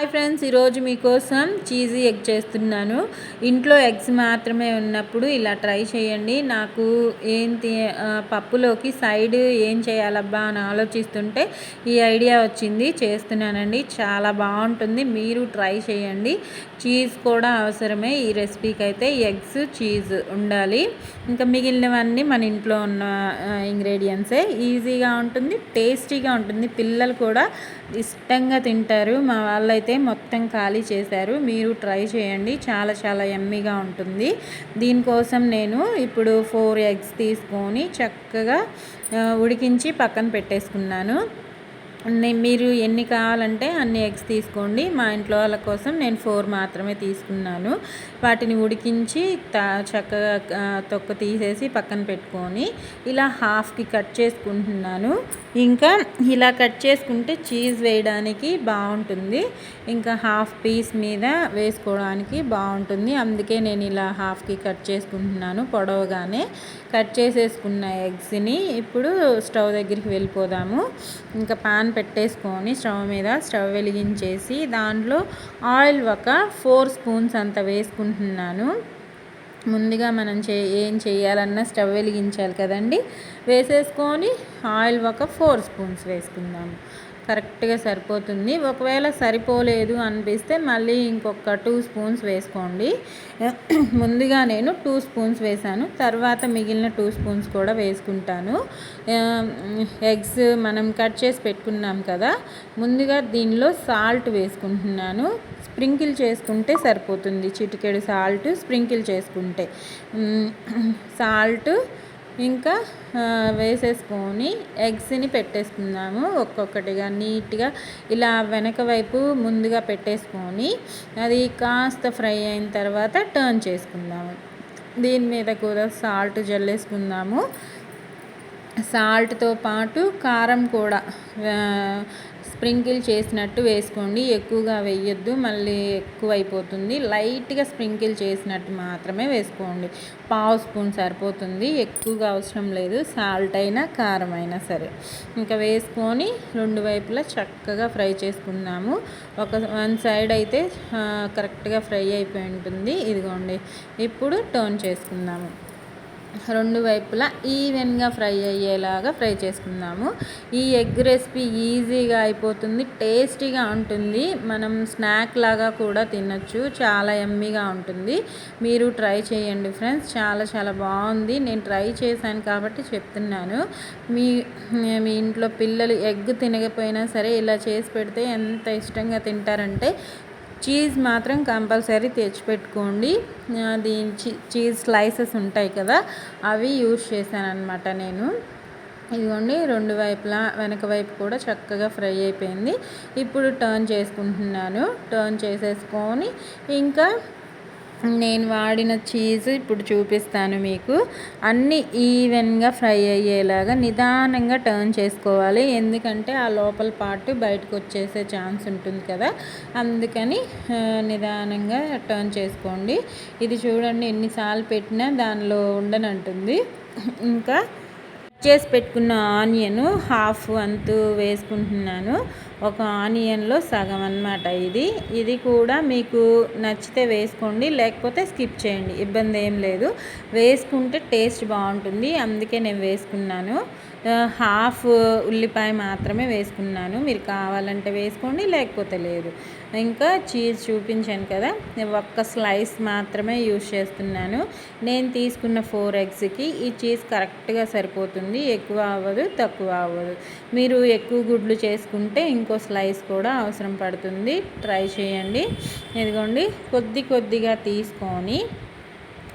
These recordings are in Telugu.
హాయ్ ఫ్రెండ్స్ ఈరోజు మీకోసం చీజీ ఎగ్ చేస్తున్నాను. ఇంట్లో ఎగ్స్ మాత్రమే ఉన్నప్పుడు ఇలా ట్రై చేయండి. నాకు ఏంటి పప్పులోకి సైడ్ ఏం చేయాలబ్బా అని ఆలోచిస్తుంటే ఈ ఐడియా వచ్చింది. చేస్తున్నానండి. చాలా బాగుంటుంది. మీరు ట్రై చేయండి. చీజ్ కూడా అవసరమే. ఈ రెసిపీకి అయితే ఎగ్స్ చీజ్ ఉండాలి. ఇంకా మిగిలినవన్నీ మన ఇంట్లో ఉన్న ఇంగ్రీడియంట్సే. ఈజీగా ఉంటుంది టేస్టీగా ఉంటుంది. పిల్లలు కూడా ఇష్టంగా తింటారు. మా వాళ్ళైతే మొత్తం ఖాళీ చేశారు. మీరు ట్రై చేయండి. చాలా చాలా ఎమ్మీగా ఉంటుంది. దీనికోసం నేను ఇప్పుడు ఫోర్ ఎగ్స్ తీసుకొని చక్కగా ఉడికించి పక్కన పెట్టేసుకున్నాను. మీరు ఎన్ని కావాలంటే అన్ని ఎగ్స్ తీసుకోండి. మా ఇంట్లో వాళ్ళ కోసం నేను ఫోర్ మాత్రమే తీసుకున్నాను. వాటిని ఉడికించి చక్కగా తొక్క తీసేసి పక్కన పెట్టుకొని ఇలా హాఫ్కి కట్ చేసుకుంటున్నాను. ఇంకా ఇలా కట్ చేసుకుంటే చీజ్ వేయడానికి బాగుంటుంది. ఇంకా హాఫ్ పీస్ మీద వేసుకోవడానికి బాగుంటుంది. అందుకే నేను ఇలా హాఫ్కి కట్ చేసుకుంటున్నాను పొడవుగానే. కట్ చేసేసుకున్న ఎగ్స్ని ఇప్పుడు స్టవ్ దగ్గరికి వెళ్ళిపోదాము. ఇంకా పాన్ పెట్టేసుకొని స్టవ్ మీద స్టవ్ వెలిగించేసి దాంట్లో ఆయిల్ ఒక ఫోర్ స్పూన్స్ అంత వేసుకుంటున్నాను. ముందుగా మనం చే ఏం చేయాలన్నా స్టవ్ వెలిగించాలి కదండి. వేసేసుకొని ఆయిల్ ఒక ఫోర్ స్పూన్స్ వేసుకుందాము. కరెక్ట్గా సరిపోతుంది. ఒకవేళ సరిపోలేదు అనిపిస్తే మళ్ళీ ఇంకొక టూ స్పూన్స్ వేసుకోండి. ముందుగా నేను టూ స్పూన్స్ వేసాను. తర్వాత మిగిలిన టూ స్పూన్స్ కూడా వేసుకుంటాను. ఎగ్స్ మనం కట్ చేసి పెట్టుకున్నాం కదా ముందుగా దీనిలో సాల్ట్ వేసుకుంటున్నాను. స్ప్రింకిల్ చేసుకుంటే సరిపోతుంది. చిటికెడు సాల్ట్ స్ప్రింకిల్ చేసుకుంటే. సాల్ట్ ఇంకా వేసేసుకొని ఎగ్స్ని పెట్టేసుకుందాము ఒక్కొక్కటిగా నీట్గా. ఇలా వెనక వైపు ముందుగా పెట్టేసుకొని అది కాస్త ఫ్రై అయిన తర్వాత టర్న్ చేసుకుందాము. దీని మీద కూడా సాల్ట్ జల్లేసుకుందాము. సాల్ట్తో పాటు కారం కూడా స్ప్రింకిల్ చేసినట్టు వేసుకోండి. ఎక్కువగా వేయొద్దు మళ్ళీ ఎక్కువ అయిపోతుంది లైట్గా స్ప్రింకిల్ చేసినట్టు మాత్రమే వేసుకోండి. పావు స్పూన్ సరిపోతుంది. ఎక్కువగా అవసరం లేదు. సాల్ట్ అయినా కారం అయినా సరే. ఇంకా వేసుకొని రెండు వైపులా చక్కగా ఫ్రై చేసుకుందాము. ఒక వన్ సైడ్ అయితే కరెక్ట్గా ఫ్రై అయిపోయి ఉంటుంది. ఇదిగోండి. ఇప్పుడు టర్న్ చేసుకుందాము. రెండు వైపులా ఈవెన్గా ఫ్రై అయ్యేలాగా ఫ్రై చేసుకుందాము. ఈ ఎగ్ రెసిపీ ఈజీగా అయిపోతుంది టేస్టీగా ఉంటుంది. మనం స్నాక్ లాగా కూడా తినచ్చు చాలా ఎమ్మీగా ఉంటుంది. మీరు ట్రై చేయండి ఫ్రెండ్స్ చాలా చాలా బాగుంది. నేను ట్రై చేశాను కాబట్టి చెప్తున్నాను. మీ మీ ఇంట్లో పిల్లలు ఎగ్ తినకపోయినా సరే ఇలా చేసి పెడితే ఎంత ఇష్టంగా తింటారంటే చీజ్ మాత్రం కంపల్సరీ తెచ్చిపెట్టుకోండి. దీని చీజ్ స్లైసెస్ ఉంటాయి కదా అవి యూజ్ చేశాను అనమాట నేను. ఇదిగోండి రెండు వైపులా వెనక వైపు కూడా చక్కగా ఫ్రై అయిపోయింది. ఇప్పుడు టర్న్ చేసుకుంటున్నాను. టర్న్ చేసేసుకొని ఇంకా నేను వాడిన చీజ్ ఇప్పుడు చూపిస్తాను మీకు. అన్నీ ఈవెన్గా ఫ్రై అయ్యేలాగా నిదానంగా టర్న్ చేసుకోవాలి. ఎందుకంటే ఆ లోపల పార్ట్ బయటకు వచ్చేసే ఛాన్స్ ఉంటుంది కదా. అందుకని నిదానంగా టర్న్ చేసుకోండి. ఇది చూడండి ఎన్నిసార్లు పెట్టినా దానిలో ఉండనంటుంది. ఇంకా చేసి పెట్టుకున్న ఆనియన్ హాఫ్ వంతు వేసుకుంటున్నాను. ఒక ఆనియన్లో సగం అనమాట ఇది. ఇది కూడా మీకు నచ్చితే వేసుకోండి లేకపోతే స్కిప్ చేయండి ఇబ్బంది ఏం లేదు. వేసుకుంటే టేస్ట్ బాగుంటుంది అందుకే నేను వేసుకున్నాను. హాఫ్ ఉల్లిపాయ మాత్రమే వేసుకున్నాను. మీరు కావాలంటే వేసుకోండి లేకపోతే లేదు. ఇంకా చీజ్ చూపించాను కదా ఒక్క స్లైస్ మాత్రమే యూజ్ చేస్తున్నాను. నేను తీసుకున్న ఫోర్ ఎగ్స్కి ఈ చీజ్ కరెక్ట్గా సరిపోతుంది ఎక్కువ అవ్వదు తక్కువ అవ్వదు. మీరు ఎక్కువ గుడ్లు చేసుకుంటే ఇంకా స్లైస్ కూడా అవసరం పడుతుంది. ట్రై చేయండి. ఇదిగోండి కొద్ది కొద్దిగా తీసుకొని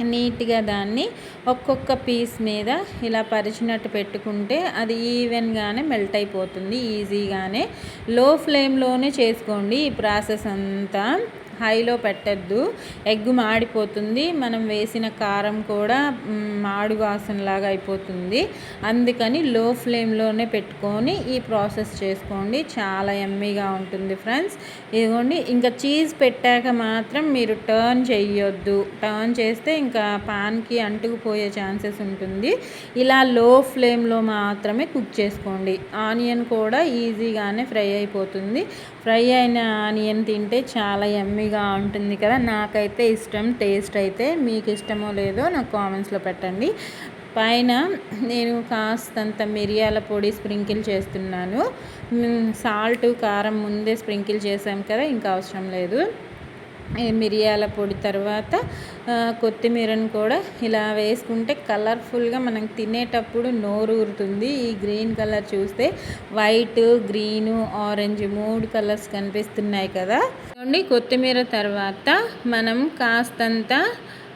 నీట్గా దాన్ని ఒక్కొక్క పీస్ మీద ఇలా పరిచినట్టు పెట్టుకుంటే అది ఈవెన్గానే మెల్ట్ అయిపోతుంది ఈజీగానే. లో ఫ్లేమ్లోనే చేసుకోండి. ఈ ప్రాసెస్ అంతా హైలో పెట్టద్దు. ఎగ్ మాడిపోతుంది. మనం వేసిన కారం కూడా మాడు వాసనలాగా అయిపోతుంది. అందుకని లో ఫ్లేమ్లోనే పెట్టుకొని ఈ ప్రాసెస్ చేసుకోండి. చాలా ఎమ్మీగా ఉంటుంది ఫ్రెండ్స్. ఇదిగోండి ఇంకా చీజ్ పెట్టాక మాత్రం మీరు టర్న్ చేయొద్దు టర్న్ చేస్తే ఇంకా పాన్కి అంటుకుపోయే ఛాన్సెస్ ఉంటుంది. ఇలా లో ఫ్లేమ్లో మాత్రమే కుక్ చేసుకోండి. ఆనియన్ కూడా ఈజీగానే ఫ్రై అయిపోతుంది. ఫ్రై అయిన ఆనియన్ తింటే చాలా ఎమ్మీగా ఉంటుంది కదా. నాకైతే ఇష్టం టేస్ట్ అయితే మీకు ఇష్టమో లేదో నాకు కామెంట్స్లో పెట్టండి. పైన నేను కాస్తంత మిరియాల పొడి స్ప్రింకిల్ చేస్తున్నాను. సాల్ట్ కారం ముందే స్ప్రింకిల్ చేసాం కదా ఇంకా అవసరం లేదు. మిరియాల పొడి తర్వాత కొత్తిమీరను కూడా ఇలా వేసుకుంటే కలర్ఫుల్గా మనం తినేటప్పుడు నోరు ఊరుతుంది. ఈ గ్రీన్ కలర్ చూస్తే వైట్ గ్రీను ఆరెంజ్ మూడు కలర్స్ కనిపిస్తున్నాయి కదా. చూడండి కొత్తిమీర తర్వాత మనం కాస్తంత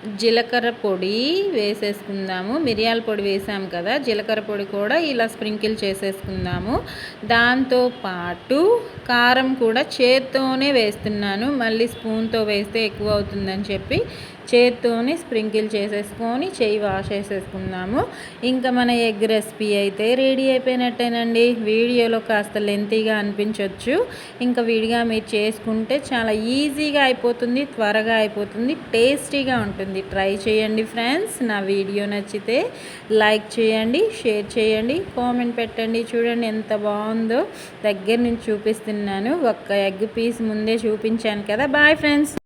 జీలకర్ర పొడి వేసేసుకుందాము. మిరియాల పొడి వేసాము కదా జీలకర్ర పొడి కూడా ఇలా స్ప్రింకిల్ చేసేసుకుందాము. దాంతో పాటు కారం కూడా చేత్తోనే వేస్తున్నాను. మళ్ళీ స్పూన్తో వేస్తే ఎక్కువ అవుతుందని చెప్పి చేత్తోని స్ప్రింకిల్ చేసేసుకొని చేయి వాష్ చేసేసుకుందాము. ఇంకా మన ఎగ్ రెసిపీ అయితే రెడీ అయిపోయినట్టేనండి. వీడియోలో కాస్త లెంతీగా అనిపించవచ్చు ఇంకా విడిగా మీరు చేసుకుంటే చాలా ఈజీగా అయిపోతుంది త్వరగా అయిపోతుంది టేస్టీగా ఉంటుంది. ట్రై చేయండి ఫ్రెండ్స్. నా వీడియో నచ్చితే లైక్ చేయండి షేర్ చేయండి కామెంట్ పెట్టండి. చూడండి ఎంత బాగుందో. దగ్గర నుంచి చూపిస్తున్నాను. ఒక్క ఎగ్ పీస్ ముందే చూపించాను కదా. Bye friends.